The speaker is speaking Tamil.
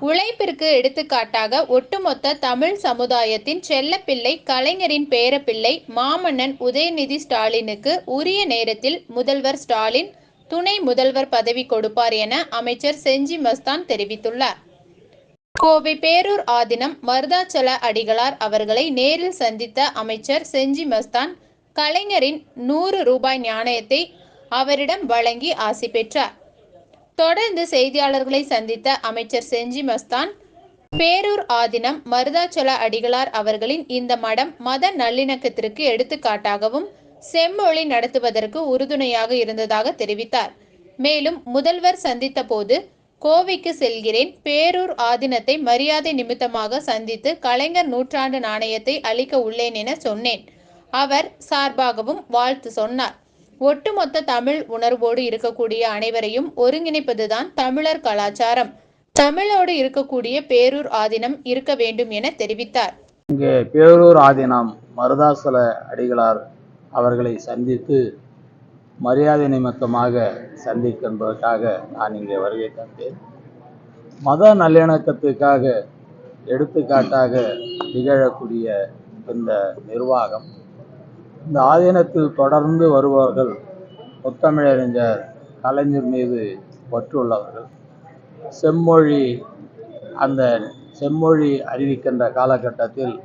உழைப்பிற்கு எடுத்துக்காட்டாக ஒட்டுமொத்த தமிழ் சமுதாயத்தின் செல்லப்பிள்ளை கலைஞரின் பேரப்பிள்ளை மாமன்னன் உதயநிதி ஸ்டாலினுக்கு உரிய நேரத்தில் முதல்வர் ஸ்டாலின் துணை முதல்வர் பதவி கொடுப்பார் என அமைச்சர் செஞ்சி மஸ்தான் தெரிவித்துள்ளார். கோவை பேரூர் ஆதினம் மருதாச்சல அடிகளார் அவர்களை நேரில் சந்தித்த அமைச்சர் செஞ்சி மஸ்தான் கலைஞரின் நூறு ரூபாய் நாணயத்தை அவரிடம் வழங்கி ஆசி பெற்றார். தொடர்ந்து செய்தியாளர்களை சந்தித்த அமைச்சர் செஞ்சி மஸ்தான் பேரூர் ஆதினம் மருதாச்சல அடிகளார் அவர்களின் இந்த மடம் மத நல்லிணக்கத்திற்கு எடுத்துக்காட்டாகவும் செம்மொழி நடத்துவதற்கு உறுதுணையாக இருந்ததாக தெரிவித்தார். மேலும் முதல்வர் சந்தித்த போது கோவைக்கு செல்கிறேன் பேரூர் ஆதினத்தை மரியாதை நிமித்தமாக சந்தித்து கலைஞர் நூற்றாண்டு நாணயத்தை அளிக்க உள்ளேன் என சொன்னேன். அவர் சார்பாகவும் வாழ்த்து சொன்னார். ஒட்டுமொத்த தமிழ் உணர்வோடு இருக்கக்கூடிய அனைவரையும் ஒருங்கிணைப்பதுதான் தமிழர் கலாச்சாரம். தமிழோடு இருக்கக்கூடிய பேரூர் ஆதீனம் இருக்க வேண்டும் என தெரிவித்தார். இங்கே பேரூர் ஆதீனம் மருதாசல அடிகளார் அவர்களை சந்தித்து மரியாதை நிமித்தமாக சந்திக்கின்றதற்காக நான் இங்கே வருகை தந்தேன். மத நல்லிணக்கத்துக்காக எடுத்துக்காட்டாக திகழக்கூடிய இந்த நிர்வாகம் இந்த ஆதீனத்தில் தொடர்ந்து வருபவர்கள் முத்தமிழறிஞர் கலைஞர் மீது பற்றுள்ளவர்கள். செம்மொழி அந்த செம்மொழி அறிவிக்கின்ற காலகட்டத்தில்